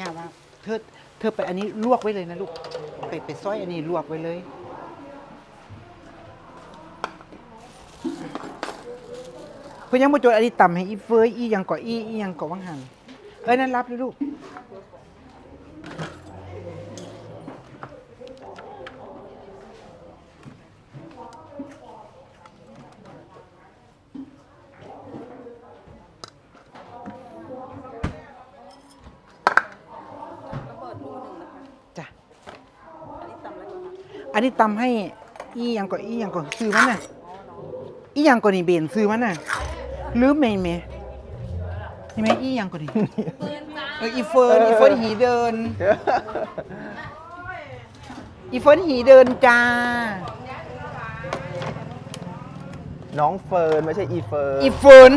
ย่าว่า เธอเธอไปอันนี้ลวกไว้เลยนะลูกไปไปซอยอันนี้ลวกไว้เลยเพื่อนยังบ่จดอันนี้ต่ำให้อีเฟยอีหยังก่ออีอีหยังก่อวังหันเอ้ยนั่นรับเลยลูก ระเบิดรูหนึ่งนะคะ จ้ะ อันนี้ตำอะไรก่ อนคะอันนี้ตำให้อีหยังก่ออีหยังก่อซื้อมันน่ะอีหยังก่อนี่เบนซื้อมันน่ะลืมไหมแม่นี่แม่อีหยังก่อนี่เอออีเฟิร์นอีเฟิร์นหีเดิน อีเฟิร์นหีเดินจ้า น้องเฟิร์นไม่ใช่อีเฟิร์นอีเฟิร์น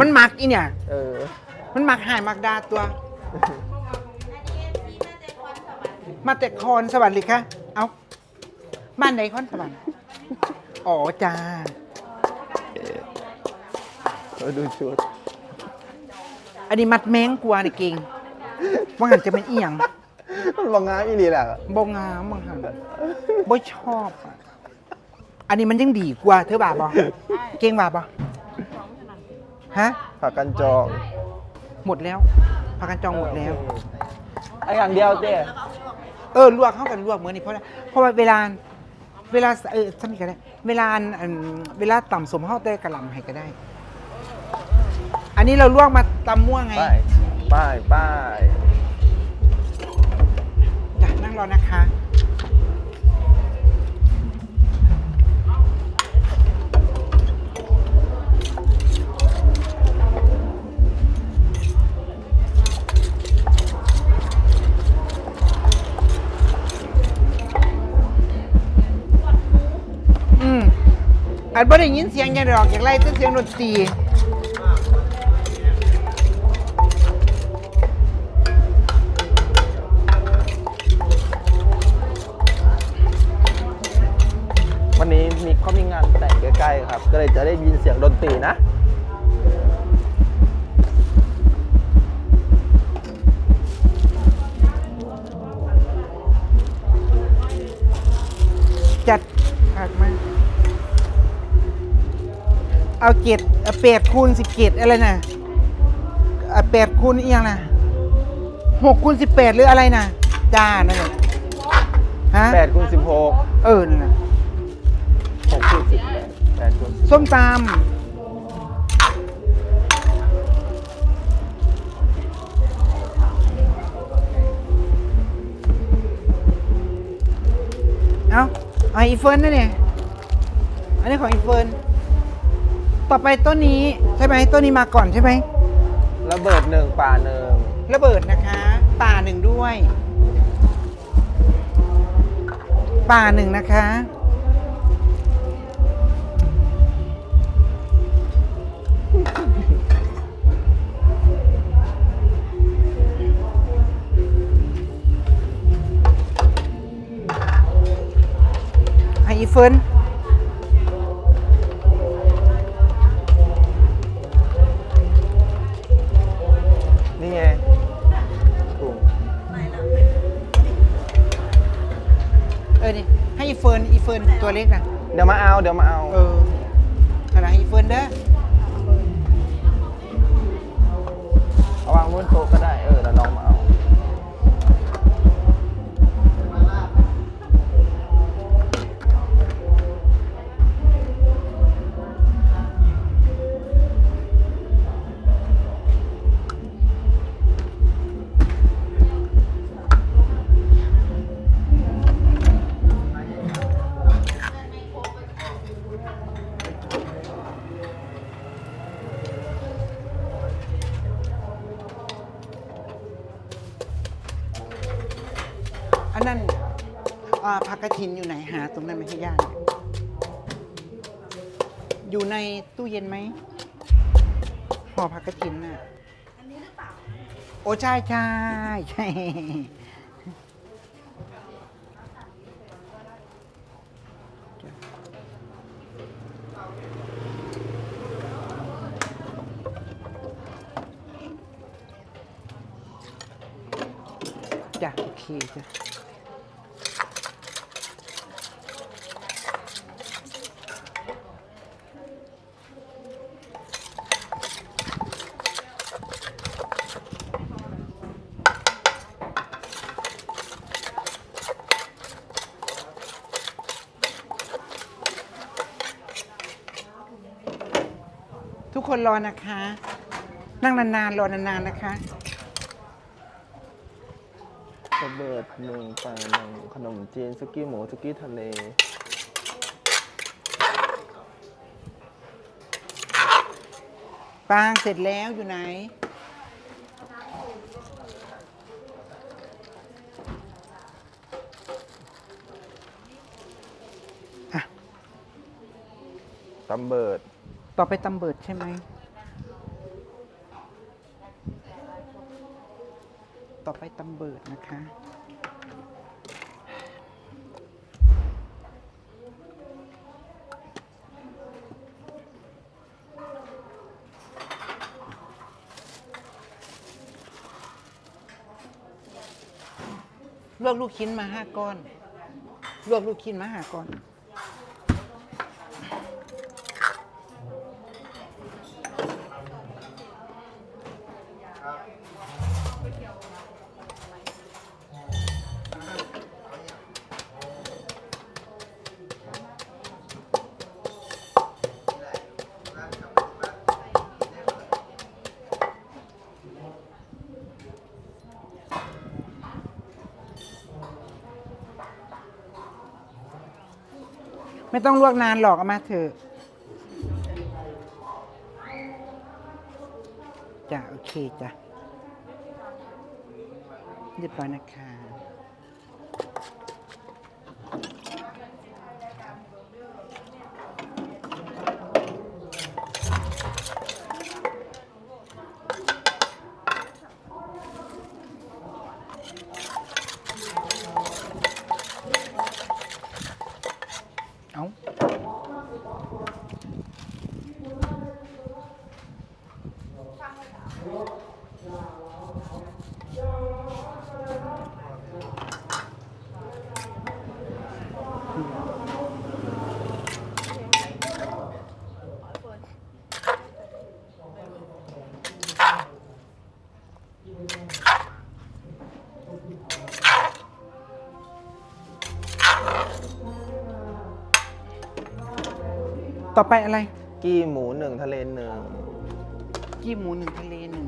มันมักอีเนี่ย เออ มันมักหายมักดาตัว มาแต่คอนสวรรค์เลยคะเอา บ้านไหนคอนสวรรค์อ๋อจ้าเออดูชุดอันนี้มัดแมงกลัวนี่เก่งว่าหันจะเป็นอีหยังมันบางงานอีนี่แหละบ่งามบางหันบ่ชอบอะอันนี้มันยังดีกว่าเธอบาบ่เก่งบาบ่ฮะผักกันจองหมดแล้วพากันจองหมดแล้วไอ้อย่างเดียวเจ้เออลวกเข้ากันลวกมื้อนี้เพราะเพราะว่าเวลา เวลาเออสมิกันได้ เวลาอันเวลาต่ำสมเฮาแต่กะหล่ำให้ก็ได้ อันนี้เราลวกมาตำม่วงไงป้าย ป้าย ป้าย จ้ะนั่งรอนะคะ อันบ่ได้ยินเสียงอยังดอกอย่างไรแต่เสียงดนตรีวันนี้มีเขามีงานแต่งใกล้ๆครับ ก็เลยจะได้ยินเสียงดนตรีนะจัดผักมา เอาเจ็ดเอาแปดคูณสิบเจ็ดอะไรนะเอาแปดคูณอีกอย่างนะหกคูณสิบแปดหรืออะไรนะจ้านั่นแหละฮะ8คูณ16เออนั่นน่ะ6คูณ18 8คูณส้มตำเอาเอาอีเฟิร์นนั่นเนี่ยอันนี้ของอีเฟิร์น ต่อไปต้นนี้ใช่ไหมต้นนี้มาก่อนใช่ไหมระเบิดหนึ่งป่าหนึ่งระเบิดนะคะ ป่าหนึ่งด้วย ป่าหนึ่งนะคะ ให้อีเฟิร์นนี่ ฟิร์นอีเฟิร์นตัวเล็กนะเดี๋ยวมาเอา เดี๋ยวมาเอา เออขนาดให้อีเฟิร์นเด้อเอาวางบนโต๊ะก็ได้ เออแล้วน้องมา อันนั้นอ่าผักกระถินอยู่ไหนหา ตรงนั้นไม่ให้ยากอยู่ในตู้เย็นไหมห่อผักกระถินน่ะอันนี้หรือเปล่าโอ้ใช่ใช่ใช่จ้ะโอเคจ้ะ คนรอนะคะ นั่งนานๆ รอนานๆนะคะ ระเบิดหนึ่งปลาหนึ่งขนมจีนซุกี้หมูซุกี้ทะเล ปางเสร็จแล้วอยู่ไหนอะตำเบิด ต่อไปตำเบิดใช่ไหมต่อไปตำเบิดนะคะ ลวกลูกชิ้นมาห้าก้อน ลวกลูกชิ้นมาห้าก้อน ไม่ต้องลวกนานหรอกเอามาเถอะจ้ะโอเคจ้ะเรียบร้อยนะคะ เอา ต่อไปอะไร กี้หมูหนึ่งทะเลหนึ่ง กี้หมูหนึ่งทะเลหนึ่ง